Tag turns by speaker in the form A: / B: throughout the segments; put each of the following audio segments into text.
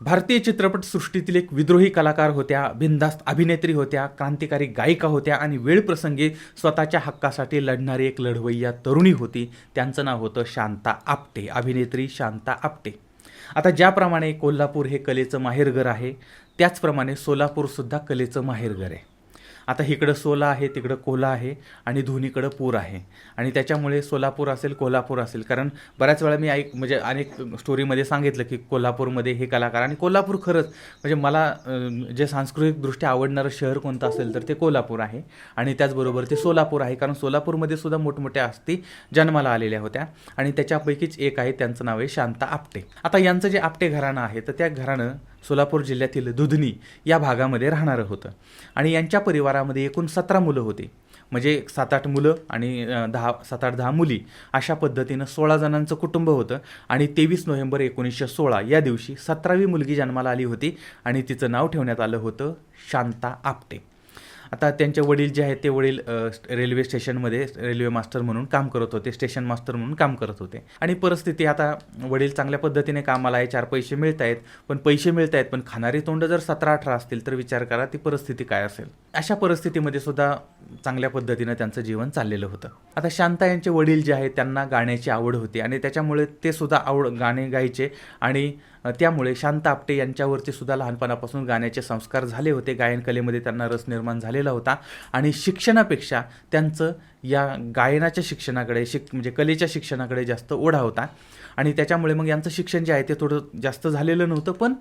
A: भारतीय चित्रपटसृष्टीतील एक विद्रोही कलाकार होत्या बिनधास्त अभिनेत्री होत्या क्रांतिकारी गायिका होत्या आणि वेळप्रसंगी स्वतःच्या हक्कासाठी लढणारी एक लढवय्या तरुणी होती. त्यांचं नाव होतं शांता आपटे अभिनेत्री शांता आपटे. आता ज्याप्रमाणे कोल्हापूर हे कलेचं माहेरघर आहे त्याचप्रमाणे सोलापूरसुद्धा कलेचं माहेरघर आहे. आता इकडं सोला आहे तिकडं कोला आहे आणि दोन्हीकडं पूर आहे. आणि त्याच्यामुळे सोलापूर असेल कोल्हापूर असेल. कारण बऱ्याच वेळा मी ऐक म्हणजे अनेक स्टोरीमध्ये सांगितलं की कोल्हापूरमध्ये हे कलाकार आणि कोल्हापूर खरंच म्हणजे मला जे सांस्कृतिकदृष्ट्या आवडणारं शहर कोणतं असेल तर ते कोल्हापूर आहे. आणि त्याचबरोबर ते सोलापूर आहे. कारण सोलापूरमध्ये सुद्धा मोठमोठ्या असती जन्माला आलेल्या होत्या. आणि त्याच्यापैकीच एक आहे त्यांचं नाव आहे शांता आपटे. आता यांचं जे आपटे घराणं आहे तर त्या घराणं सोलापूर जिल्ह्यातील दुधनी या भागामध्ये राहणारं होतं. आणि यांच्या परिवारामध्ये एकूण सतरा मुलं होती. म्हणजे सात आठ मुलं आणि दहा सात आठ दहा मुली अशा पद्धतीनं सोळा जणांचं कुटुंब होतं. आणि तेवीस नोव्हेंबर एकोणीसशे सोळा या दिवशी सतरावी मुलगी जन्माला आली होती. आणि तिचं नाव ठेवण्यात आलं होतं शांता आपटे. आता त्यांचे वडील जे आहेत ते वडील रेल्वे स्टेशनमध्ये रेल्वे मास्टर म्हणून काम करत होते स्टेशन मास्टर म्हणून काम करत होते. आणि परिस्थिती आता वडील चांगल्या पद्धतीने कामाला आहे चार पैसे मिळत आहेत पण पैसे मिळत आहेत पण खाणारी तोंड जर सतरा अठरा असतील तर विचार करा ती परिस्थिती काय असेल? अशा परिस्थितीमध्ये सुद्धा चांगल्या पद्धतीनं त्यांचं जीवन चाललेलं होतं. आता शांता यांचे वडील जे आहेत त्यांना गाण्याची आवड होती आणि त्याच्यामुळे ते सुद्धा आवड गाणे गायचे आणि त्यामुळे शांता आपटे यांच्यावरती सुद्धा लहानपणापासून गाण्याचे संस्कार झाले होते. गायन कलेमध्ये त्यांना रस निर्माण झालेला होता आणि शिक्षणापेक्षा त्यांचं या गायनाच्या शिक्षणाकडे शिक म्हणजे कलेच्या शिक्षणाकडे जास्त ओढा होता. आणि त्याच्यामुळे मग यांचं शिक्षण जे आहे ते थोडं जास्त झालेलं नव्हतं पण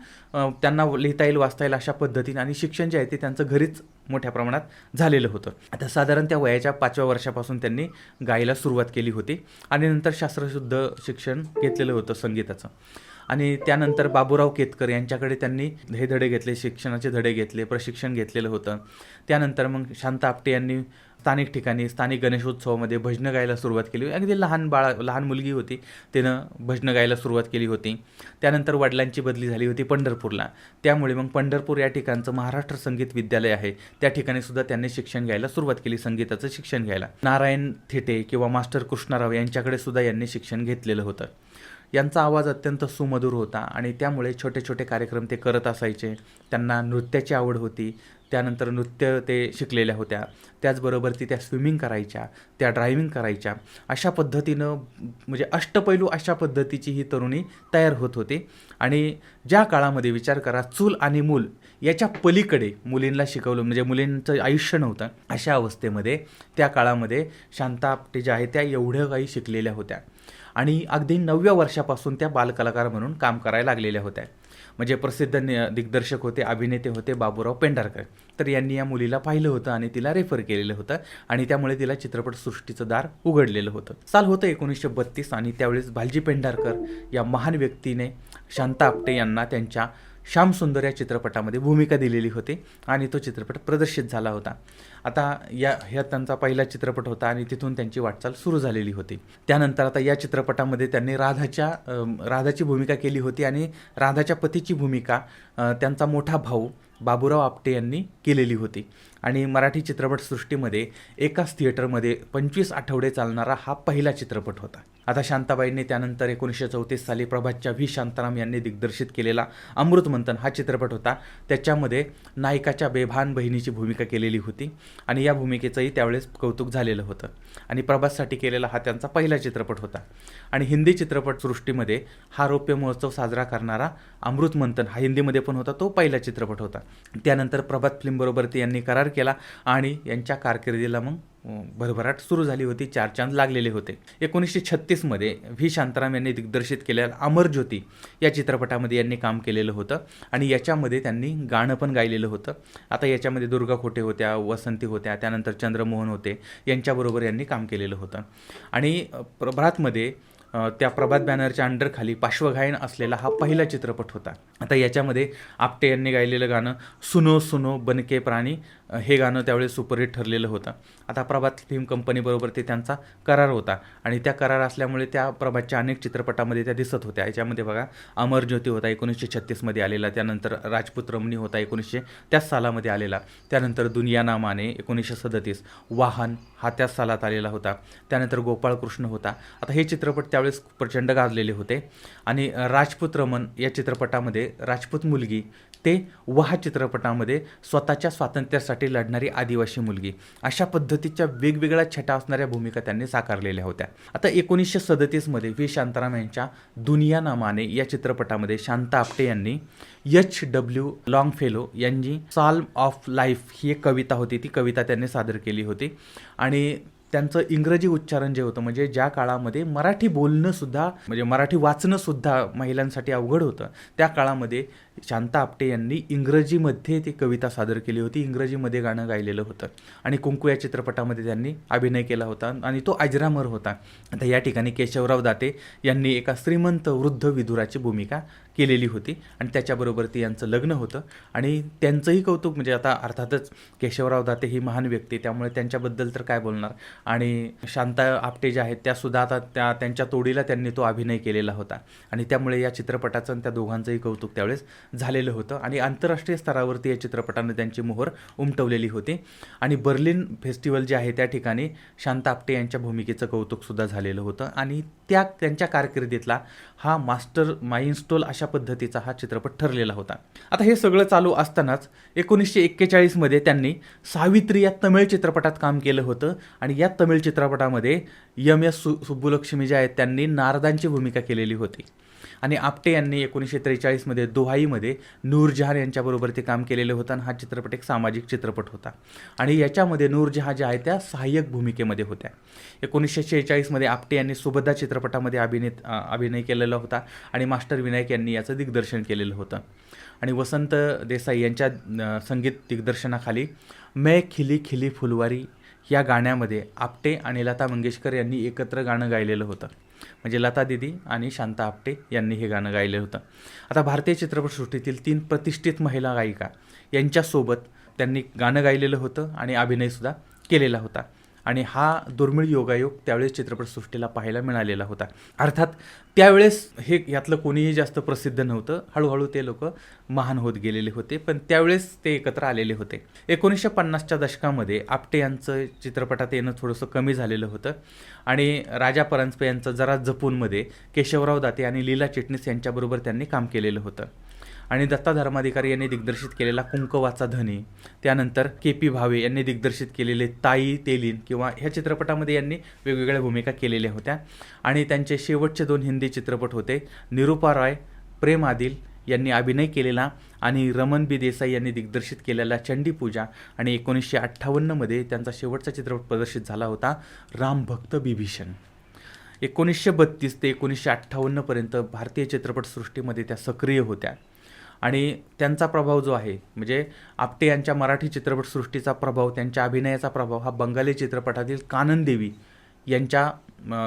A: त्यांना लिहिता येईल वाचता येईल अशा पद्धतीने आणि शिक्षण जे आहे ते त्यांचं घरीच मोठ्या प्रमाणात झालेलं होतं. आता साधारण त्या वयाच्या पाचव्या वर्षापासून त्यांनी गायला सुरुवात केली होती आणि नंतर शास्त्रशुद्ध शिक्षण घेतलेलं होतं संगीताचं. आणि त्यानंतर बाबूराव केतकर यांच्याकडे त्यांनी हे धडे घेतले शिक्षणाचे धडे घेतले प्रशिक्षण घेतलेलं होतं. त्यानंतर मग शांता आपटे यांनी स्थानिक ठिकाणी स्थानिक गणेशोत्सवामध्ये भजनं गायला सुरुवात केली. अगदी लहान बाळा लहान मुलगी होती तिनं भजनं गायला सुरुवात केली होती. त्यानंतर वडिलांची बदली झाली होती पंढरपूरला. त्यामुळे मग पंढरपूर या ठिकाणचं महाराष्ट्र संगीत विद्यालय आहे. त्या ठिकाणी सुद्धा त्यांनी शिक्षण घ्यायला सुरुवात केली संगीताचं शिक्षण घ्यायला. नारायण थिटे किंवा मास्टर कृष्णराव यांच्याकडे सुद्धा यांनी शिक्षण घेतलेलं होतं. यांचा आवाज अत्यंत सुमधुर होता आणि त्यामुळे छोटे छोटे कार्यक्रम ते करत असायचे. त्यांना नृत्याची आवड होती. त्यानंतर नृत्य ते शिकलेल्या होत्या. त्याचबरोबर ती त्या स्विमिंग करायच्या त्या ड्रायव्हिंग करायच्या. अशा पद्धतीनं म्हणजे अष्टपैलू अशा पद्धतीची ही तरुणी तयार होत होती. आणि ज्या काळामध्ये विचार करा चूल आणि मूल याच्या पलीकडे मुलींना शिकवलं म्हणजे मुलींचं आयुष्य नव्हतं. अशा अवस्थेमध्ये त्या काळामध्ये शांता आपटे ज्या आहेत त्या एवढ्या काही शिकलेल्या होत्या. आणि अगदी नवव्या वर्षापासून त्या बालकलाकार म्हणून काम करायला लागलेल्या होत्या. म्हणजे प्रसिद्ध नि- दिग्दर्शक होते अभिनेते होते बाबूराव पेंढारकर. तर यांनी या मुलीला पाहिलं होतं आणि तिला रेफर केलेलं होतं आणि त्यामुळे तिला चित्रपटसृष्टीचं दार उघडलेलं होतं. साल होतं एकोणीसशे बत्तीस आणि त्यावेळेस भालजी पेंढारकर या महान व्यक्तीने शांता आपटे यांना त्यांच्या श्यामसुंदर या चित्रपटामध्ये भूमिका दिलेली होती आणि तो चित्रपट प्रदर्शित झाला होता. आता या ह्या त्यांचा पहिला चित्रपट होता आणि तिथून त्यांची वाटचाल सुरू झालेली होती. त्यानंतर आता या चित्रपटामध्ये त्यांनी राधाच्या राधाची भूमिका केली होती आणि राधाच्या पतीची भूमिका त्यांचा मोठा भाऊ बाबूराव आपटे यांनी केलेली होती. आणि मराठी चित्रपटसृष्टीमध्ये एकाच थिएटरमध्ये पंचवीस आठवडे चालणारा हा पहिला चित्रपट होता. आता शांताबाईंनी त्यानंतर एकोणीसशे चौतीस साली प्रभातच्या व्ही. शांताराम यांनी दिग्दर्शित केलेला अमृतमंथन हा चित्रपट होता. त्याच्यामध्ये नायकाच्या बेभान बहिणीची भूमिका केलेली होती आणि या भूमिकेचंही त्यावेळेस कौतुक झालेलं होतं. आणि प्रभातसाठी केलेला हा त्यांचा पहिला चित्रपट होता. आणि हिंदी चित्रपटसृष्टीमध्ये हा रौप्य महोत्सव साजरा करणारा अमृत मंथन हा हिंदीमध्ये पण होता तो पहिला चित्रपट होता. त्यानंतर प्रभात फिल्मबरोबर ते यांनी करार केला आणि यांच्या कारकिर्दीला मग भरभराट सुरू झाली होती. चार चांद लागलेले होते. एकोणीसशे छत्तीसमध्ये व्ही. शांताराम यांनी दिग्दर्शित केलेल्या अमर ज्योती या चित्रपटामध्ये यांनी काम केलेलं होतं आणि याच्यामध्ये त्यांनी गाणं पण गायलेलं होतं. आता याच्यामध्ये दुर्गा खोटे होत्या वसंती होत्या त्यानंतर चंद्रमोहन होते. यांच्याबरोबर यांनी काम केलेलं होतं. आणि प्रभातमध्ये त्या प्रभात बॅनरच्या अंडरखाली पार्श्वगायन असलेला हा पहिला चित्रपट होता. आता याच्यामध्ये आपटे यांनी गायलेलं गाणं सुनो सुनो बनके प्राणी हे गाणं त्यावेळेस सुपरहिट ठरलेलं होतं. आता प्रभात फिल्म कंपनीबरोबर ते त्यांचा करार होता आणि त्या करार असल्यामुळे त्या प्रभातच्या अनेक चित्रपटामध्ये त्या दिसत होत्या. याच्यामध्ये बघा अमर ज्योती होता एकोणीसशे छत्तीसमध्ये आलेला त्यानंतर राजपूत रमणी होता एकोणीसशे त्याच सालामध्ये आलेला त्यानंतर दुनियानामाने एकोणीसशे सदतीस वाहन हा त्याच सालात आलेला होता त्यानंतर गोपाळकृष्ण होता. आता हे चित्रपट त्यावेळेस त्यावेळेस प्रचंड गाजलेले होते. आणि राजपूत रमन या चित्रपटामध्ये राजपूत मुलगी ते वहा चित्रपटामध्ये स्वतःच्या स्वातंत्र्यासाठी लढणारी आदिवासी मुलगी. अशा पद्धतीच्या वेगवेगळ्या छटा असणाऱ्या भूमिका त्यांनी साकारलेल्या होत्या. आता एकोणीसशे सदतीसमध्ये व्ही. शांताराम यांच्या दुनिया नामाने या चित्रपटामध्ये शांता आपटे यांनी एच. डब्ल्यू. लॉंग फेलो यांनी साल्म ऑफ लाईफ ही एक कविता होती. ती कविता त्यांनी सादर केली होती. आणि त्यांचं इंग्रजी उच्चारण जे होतं म्हणजे ज्या काळामध्ये मराठी बोलणं सुद्धा म्हणजे मराठी वाचणं सुद्धा महिलांसाठी अवघड होतं त्या काळामध्ये शांता आपटे यांनी इंग्रजीमध्ये ती कविता सादर केली होती इंग्रजीमध्ये गाणं गायलेलं होतं. आणि कुंकू या चित्रपटामध्ये त्यांनी अभिनय केला होता आणि तो अजरामर होता. आता या ठिकाणी केशवराव दाते यांनी एका श्रीमंत वृद्ध विदुराची भूमिका केलेली होती आणि त्याच्याबरोबर ती यांचं लग्न होतं. आणि त्यांचंही कौतुक म्हणजे आता अर्थातच केशवराव दाते ही महान व्यक्ती त्यामुळे त्यांच्याबद्दल तर काय बोलणार? आणि शांता आपटे ज्या आहेत त्यासुद्धा आता त्या त्यांच्या तोडीला त्यांनी तो अभिनय केलेला होता. आणि त्यामुळे या चित्रपटाचं आणि त्या दोघांचंही कौतुक त्यावेळेस झालेलं होतं. आणि आंतरराष्ट्रीय स्तरावरती या चित्रपटानं त्यांची मोहर उमटवलेली होती. आणि बर्लिन फेस्टिवल जे आहे त्या ठिकाणी शांता आपटे यांच्या भूमिकेचं कौतुकसुद्धा झालेलं होतं. आणि त्या त्यांच्या कारकिर्दीतला हा मास्टर माइनस्टोल अशा पद्धतीचा हा चित्रपट ठरलेला होता. आता हे सगळं चालू असतानाच एकोणीसशे एक्केचाळीसमध्ये त्यांनी सावित्री या तमिळ चित्रपटात काम केलं होतं आणि या तमिळ चित्रपटामध्ये यम एस सु सुब्बुलक्ष्मी ज्या आहेत त्यांनी नारदांची भूमिका केलेली होती. आणि आपटे यांनी एकोणीसशे त्रेचाळीसमध्ये दोहाईमध्ये नूरजहान यांच्याबरोबर ते काम केलेलं होतं आणि हा चित्रपट एक सामाजिक चित्रपट होता. आणि याच्यामध्ये नूरजहा ज्या आहेत त्या सहाय्यक भूमिकेमध्ये होत्या. एकोणीसशे शेहेचाळीसमध्ये आपटे यांनी सुभद्रा चित्रपटामध्ये अभिनेत अभिनय केलेला होता आणि मास्टर विनायक यांनी याचं दिग्दर्शन केलेलं होतं. आणि वसंत देसाई यांच्या संगीत दिग्दर्शनाखाली मै खिली खिली फुलवारी या गाण्यामध्ये आपटे आणि लता मंगेशकर यांनी एकत्र गाणं गायलेलं होतं. म्हणजे लता दिदी आणि शांता आपटे यांनी हे गाणं गायलं होतं. आता भारतीय चित्रपटसृष्टीतील तीन प्रतिष्ठित महिला गायिका यांच्यासोबत त्यांनी गाणं गायलेलं होतं आणि अभिनयसुद्धा केलेला होता. आणि हा दुर्मिळ योगायोग त्यावेळेस चित्रपटसृष्टीला पाहायला मिळालेला होता. अर्थात त्यावेळेस हे यातलं कोणीही जास्त प्रसिद्ध नव्हतं. हळूहळू ते लोक महान होत गेलेले होते पण त्यावेळेस ते एकत्र आलेले होते. एकोणीसशे पन्नासच्या दशकामध्ये आपटे यांचं चित्रपटात येणं थोडंसं कमी झालेलं होतं आणि राजा परांजपे यांचं जरा जपूनमध्ये केशवराव दाते आणि लीला चिटणीस यांच्याबरोबर त्यांनी काम केलेलं होतं. आणि दत्ता धर्माधिकारी यांनी दिग्दर्शित केलेला कुंकवाचा धनी त्यानंतर के पी भावे यांनी दिग्दर्शित केलेले ताई तेलीन किंवा ह्या चित्रपटामध्ये यांनी वेगवेगळ्या भूमिका केलेल्या होत्या. आणि त्यांचे शेवटचे दोन हिंदी चित्रपट होते निरुपा रॉय प्रेम आदिल यांनी अभिनय केलेला आणि रमन बी देसाई यांनी दिग्दर्शित केलेला चंडी पूजा आणि एकोणीसशे अठ्ठावन्नमध्ये त्यांचा शेवटचा चित्रपट प्रदर्शित झाला होता रामभक्त बिभीषण. एकोणीसशे बत्तीस ते एकोणीसशे अठ्ठावन्नपर्यंत भारतीय चित्रपटसृष्टीमध्ये त्या सक्रिय होत्या. आणि त्यांचा प्रभाव जो आहे म्हणजे आपटे यांच्या मराठी चित्रपटसृष्टीचा प्रभाव त्यांच्या अभिनयाचा प्रभाव हा बंगाली चित्रपटातील कानन देवी यांच्या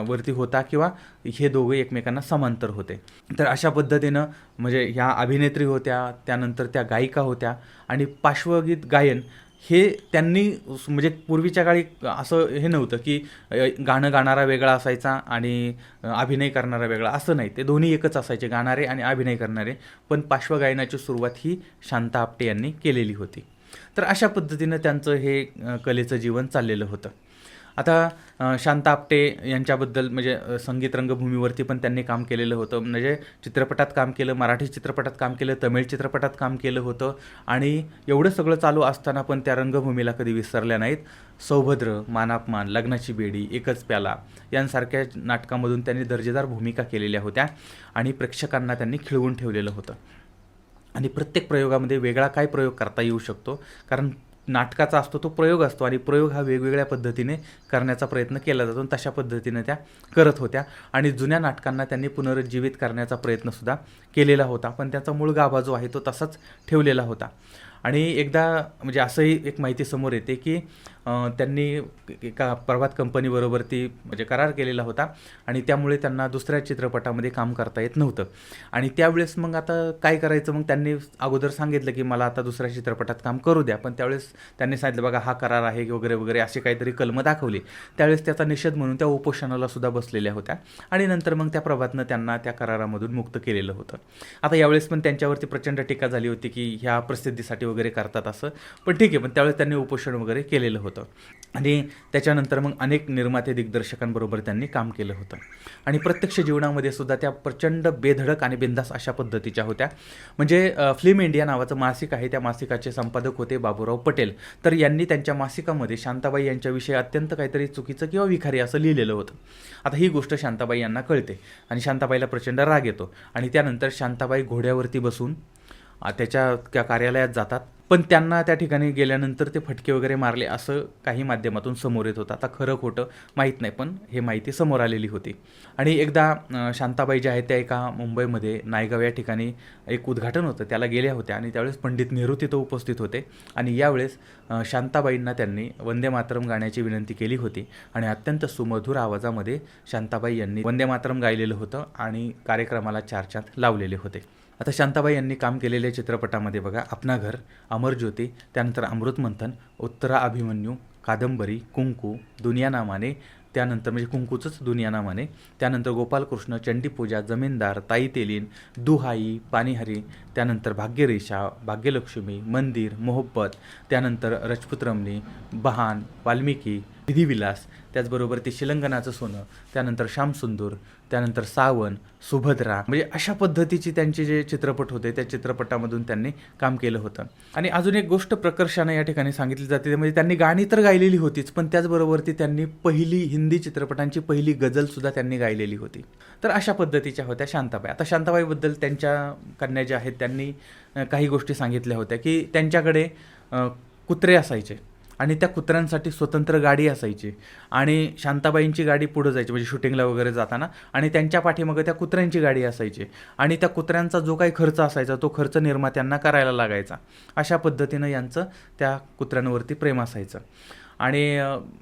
A: वरती होता किंवा हे दोघे एकमेकांना समांतर होते. तर अशा पद्धतीनं म्हणजे ह्या अभिनेत्री होत्या त्यानंतर त्या गायिका होत्या आणि पार्श्वगीत गायन हे त्यांनी म्हणजे पूर्वीच्या काळी असं हे नव्हतं की गाणं गाणारा वेगळा असायचा आणि अभिनय करणारा वेगळा. असं नाही. ते दोन्ही एकच असायचे गाणारे आणि अभिनय करणारे. पण पार्श्वगायनाची सुरुवात ही शांता आपटे यांनी केलेली होती. तर अशा पद्धतीनं त्यांचं हे कलेचं जीवन चाललेलं होतं. आता शांत शांता आपटे यांच्याबद्दल म्हणजे संगीत रंगभूमीवरती पण त्यांनी काम केलेलं होतं. म्हणजे चित्रपटात काम केलं मराठी चित्रपटात काम केलं तमिळ चित्रपटात काम केलं होतं. आणि एवढं सगळं चालू असताना पण त्या रंगभूमीला कधी विसरल्या नाहीत. सौभद्र मानापमान लग्नाची बेडी एकच प्याला यांसारख्या नाटकामधून त्यांनी दर्जेदार भूमिका केलेल्या होत्या आणि प्रेक्षकांना त्यांनी खिळवून ठेवलेलं होतं. आणि प्रत्येक प्रयोगामध्ये वेगळा काय प्रयोग करता येऊ शकतो? कारण नाटकाचा असतो तो प्रयोग असतो आणि प्रयोग हा वेगवेगळ्या पद्धतीने करण्याचा प्रयत्न केला जातो आणि तशा पद्धतीने त्या करत होत्या. आणि जुन्या नाटकांना त्यांनी पुनरुज्जीवित करण्याचा प्रयत्नसुद्धा केलेला होता. पण त्याचा मूळ गाभा जो आहे तो तसाच ठेवलेला होता. आणि एकदा म्हणजे असंही एक माहिती समोर येते की त्यांनी एका प्रभात कंपनीबरोबर ती म्हणजे करार केलेला होता आणि त्यामुळे त्यांना दुसऱ्या चित्रपटामध्ये काम करता येत नव्हतं. आणि त्यावेळेस मग आता काय करायचं? मग त्यांनी अगोदर सांगितलं की मला आता दुसऱ्या चित्रपटात काम करू द्या. पण त्यावेळेस त्यांनी सांगितलं बघा हा करार आहे वगैरे वगैरे असे काहीतरी कलमं दाखवली. त्यावेळेस त्याचा निषेध म्हणून त्या उपोषणाला सुद्धा बसलेल्या होत्या. आणि नंतर मग त्या प्रभातनं त्यांना त्या करारामधून मुक्त केलेलं होतं. आता यावेळेस पण त्यांच्यावरती प्रचंड टीका झाली होती की ह्या प्रसिद्धीसाठी वगैरे करतात असं. पण ठीक आहे पण त्यावेळेस त्यांनी उपोषण वगैरे केलेलं होतं. आणि त्याच्यानंतर मग अनेक निर्माते दिग्दर्शकांबरोबर त्यांनी काम केलं होतं. आणि प्रत्यक्ष जीवनामध्ये सुद्धा त्या प्रचंड बेधडक आणि बिंदास अशा पद्धतीच्या होत्या. म्हणजे फिल्म इंडिया नावाचं मासिक आहे. त्या मासिकाचे संपादक होते बाबूराव पटेल. तर यांनी त्यांच्या मासिकामध्ये शांताबाई यांच्याविषयी अत्यंत काहीतरी चुकीचं किंवा विखारी असं लिहिलेलं होतं. आता ही गोष्ट शांताबाई यांना कळते आणि शांताबाईला प्रचंड राग येतो. आणि त्यानंतर शांताबाई घोड्यावरती बसून त्याच्या त्या कार्यालयात जातात. पण त्यांना त्या ठिकाणी गेल्यानंतर ते फटके वगैरे मारले असं काही माध्यमातून समोर येत होतं. आता खरं खोटं माहीत नाही पण हे माहिती समोर आलेली होती. आणि एकदा शांताबाई ज्या आहेत त्या एका मुंबईमध्ये नायगाव या ठिकाणी एक उद्घाटन होतं. त्याला गेल्या होत्या आणि त्यावेळेस पंडित नेहरू तिथं उपस्थित होते. आणि यावेळेस शांताबाईंना त्यांनी वंदे मातरम गाण्याची विनंती केली होती आणि अत्यंत सुमधुर आवाजामध्ये शांताबाई यांनी वंदे मातरम गायलेलं होतं आणि कार्यक्रमाला चार चांद लावलेले होते. आता शांताबाई यांनी काम केलेल्या चित्रपटामध्ये बघा अपना घर अमर ज्योती त्यानंतर अमृतमंथन उत्तरा अभिमन्यू कादंबरी कुंकू दुनिया नामाने त्यानंतर म्हणजे कुंकूचंच दुनिया नामाने त्यानंतर गोपालकृष्ण चंडीपूजा जमीनदार ताई तेलीन दुहाई पाणीहरी त्यानंतर भाग्यरेषा भाग्यलक्ष्मी मंदिर मोहब्बत त्यानंतर रजपूत रमणी बहान वाल्मिकी विधिविलास त्याचबरोबर ते शिलंगनाचं सोनं त्यानंतर श्यामसुंदूर त्यानंतर सावन सुभद्रा म्हणजे अशा पद्धतीची त्यांचे जे चित्रपट होते त्या चित्रपटामधून त्यांनी काम केलं होतं. आणि अजून एक गोष्ट प्रकर्षानं या ठिकाणी सांगितली जाते म्हणजे त्यांनी गाणी तर गायलेली होतीच पण त्याचबरोबर ती त्यांनी पहिली हिंदी चित्रपटांची पहिली गझलसुद्धा त्यांनी गायलेली होती. तर अशा पद्धतीच्या होत्या शांताबाई. आता शांताबाईबद्दल त्यांच्या कन्या ज्या आहेत त्यांनी काही गोष्टी सांगितल्या होत्या की त्यांच्याकडे कुत्रे असायचे. आणि त्या कुत्र्यांसाठी स्वतंत्र गाडी असायची. आणि शांताबाईंची गाडी पुढं जायची म्हणजे शूटिंगला वगैरे जाताना. आणि त्यांच्या पाठीमागं त्या कुत्र्यांची गाडी असायची. आणि त्या कुत्र्यांचा जो काही खर्च असायचा तो खर्च निर्मात्यांना करायला लागायचा. अशा पद्धतीनं यांचं त्या कुत्र्यांवरती प्रेम असायचं. आणि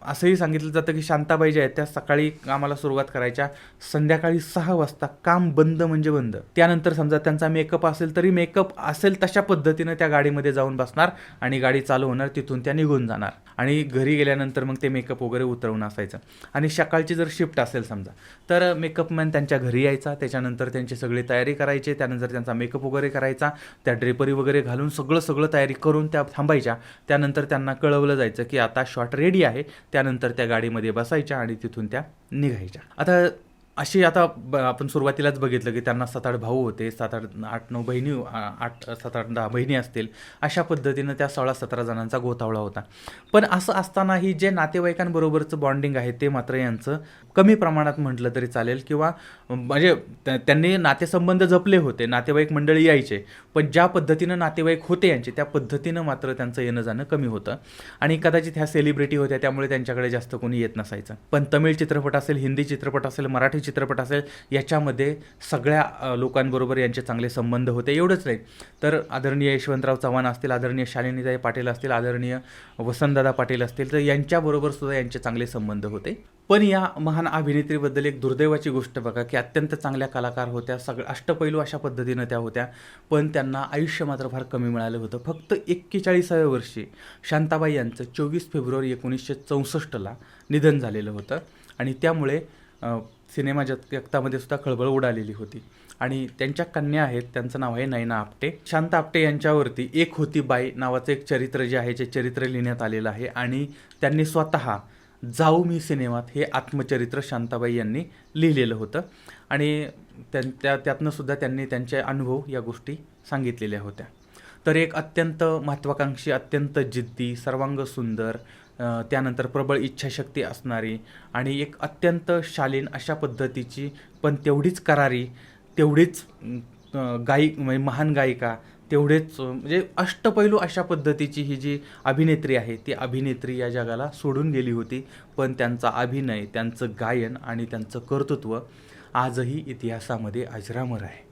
A: असंही सांगितलं जातं की शांताबाई ज्या आहेत त्या सकाळी कामाला सुरुवात करायच्या संध्याकाळी सहा वाजता काम बंद म्हणजे बंद. त्यानंतर समजा त्यांचा मेकअप असेल तरी मेकअप असेल तशा पद्धतीनं त्या गाडीमध्ये जाऊन बसणार आणि गाडी चालू होणार तिथून त्या निघून जाणार. आणि घरी गेल्यानंतर मग ते मेकअप वगैरे उतरवून असायचं. आणि सकाळची जर शिफ्ट असेल समजा तर मेकअपमॅन त्यांच्या घरी यायचा त्याच्यानंतर त्यांची सगळी तयारी करायची त्यानंतर त्यांचा मेकअप वगैरे करायचा त्या ड्रेपरी वगैरे घालून सगळं सगळं तयारी करून त्या थांबायच्या. त्यानंतर त्यांना कळवलं जायचं की आता शॉर्ट शॉट रेडी आहे. त्यानंतर त्या गाडीमध्ये बसायच्या आणि तिथून त्या निघायच्या. आता अशी आता ब आपण सुरुवातीलाच बघितलं की त्यांना सात आठ भाऊ होते सात आठ आठ नऊ बहिणी आठ सात आठ दहा बहिणी असतील. अशा पद्धतीनं त्या सोळा सतरा जणांचा गोतावळा होता. पण असं असतानाही जे नातेवाईकांबरोबरचं बॉन्डिंग आहे ते मात्र यांचं कमी प्रमाणात म्हटलं तरी चालेल किंवा म्हणजे त्या- त्यांनी नातेसंबंध जपले होते नातेवाईक मंडळी यायचे पण ज्या पद्धतीनं नातेवाईक होते यांचे त्या पद्धतीनं मात्र त्यांचं येणं जाणं कमी होतं. आणि कदाचित ह्या सेलिब्रिटी होत्या त्यामुळे त्यांच्याकडे जास्त कोणी येत नसायचं. पण तमिळ चित्रपट असेल हिंदी चित्रपट असेल मराठी चित्रपट असेल याच्यामध्ये सगळ्या लोकांबरोबर यांचे चांगले संबंध होते. एवढंच नाही. तर आदरणीय यशवंतराव चव्हाण असतील आदरणीय शालिनीताई पाटील असतील आदरणीय वसंतदादा पाटील असतील तर यांच्याबरोबर सुद्धा यांचे चांगले संबंध होते. पण या महान अभिनेत्रीबद्दल एक दुर्दैवाची गोष्ट बघा की अत्यंत चांगल्या कलाकार होत्या सगळं अष्टपैलू अशा पद्धतीनं त्या होत्या पण त्यांना आयुष्य मात्र फार कमी मिळालं होतं. फक्त एक्केचाळीसाव्या वर्षी शांताबाई यांचं चोवीस फेब्रुवारी एकोणीसशे चौसष्टला निधन झालेलं होतं. आणि त्यामुळे सिनेमा जग जगतामध्ये सुद्धा खळबळ उडालेली होती. आणि त्यांच्या कन्या आहेत त्यांचं नाव आहे नयना आपटे. शांत आपटे यांच्यावरती एक होती बाई नावाचं एक चरित्र जे आहे जे चरित्र लिहिण्यात आलेलं आहे. आणि त्यांनी स्वतः जाऊ मी सिनेमात हे आत्मचरित्र शांताबाई यांनी लिहिलेलं होतं. आणि त्यां त्या त्यातनं सुद्धा त्यांनी त्यांचे अनुभव या गोष्टी सांगितलेल्या होत्या. तर एक अत्यंत महत्त्वाकांक्षी अत्यंत जिद्दी सर्वांग सुंदर त्यानंतर प्रबळ इच्छाशक्ती असणारी आणि एक अत्यंत शालीन अशा पद्धतीची पण तेवढीच करारी तेवढीच गायिक गायी म्हणजे महान गायिका तेवढेच म्हणजे अष्टपैलू अशा पद्धतीची ही जी अभिनेत्री आहे ती अभिनेत्री या जगाला सोडून गेली होती. पण त्यांचा अभिनय त्यांचं गायन आणि त्यांचं कर्तृत्व आजही इतिहासामध्ये अजरामर आहे.